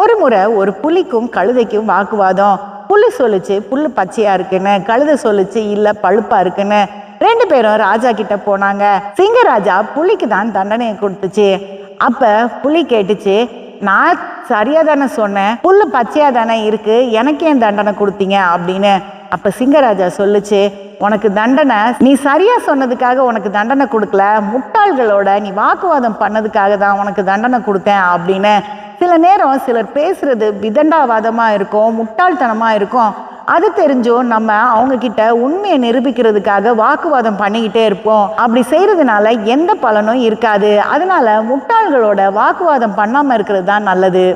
ஒரு முறை ஒரு புலிக்கும் கழுதைக்கும் வாக்குவாதம். புல் சொல்லுச்சு புல்லு பச்சையா இருக்குன்னு கழுதை சொல்லுச்சு இல்ல பழுப்பா இருக்குன்னு. ரெண்டு பேரும் ராஜா கிட்ட போனாங்க. சிங்கராஜா புலிக்கு தான் தண்டனையை கொடுத்துச்சு. அப்ப புலி கேட்டுச்சு நான் சரியா தானே சொன்னேன் புல்லு பச்சையா தானே இருக்கு எனக்கு ஏன் தண்டனை கொடுத்தீங்க? அப்படின்னு. அப்ப சிங்கராஜா சொல்லுச்சு உனக்கு தண்டனை நீ சரியா சொன்னதுக்காக உனக்கு தண்டனை கொடுக்கல முட்டாள்களோட நீ வாக்குவாதம் பண்ணதுக்காக தான் உனக்கு தண்டனை கொடுத்தேன் அப்படின்னு. சில நேரம் சிலர் பேசுறது விதண்டாவாதமாக இருக்கும் முட்டாள்தனமாக இருக்கும். அது தெரிஞ்சும் நம்ம அவங்க கிட்ட உண்மையை நிரூபிக்கிறதுக்காக வாக்குவாதம் பண்ணிக்கிட்டே இருப்போம். அப்படி செய்யறதுனால எந்த பலனும் இருக்காது. அதனால முட்டாள்களோட வாக்குவாதம் பண்ணாமல் இருக்கிறது தான் நல்லது.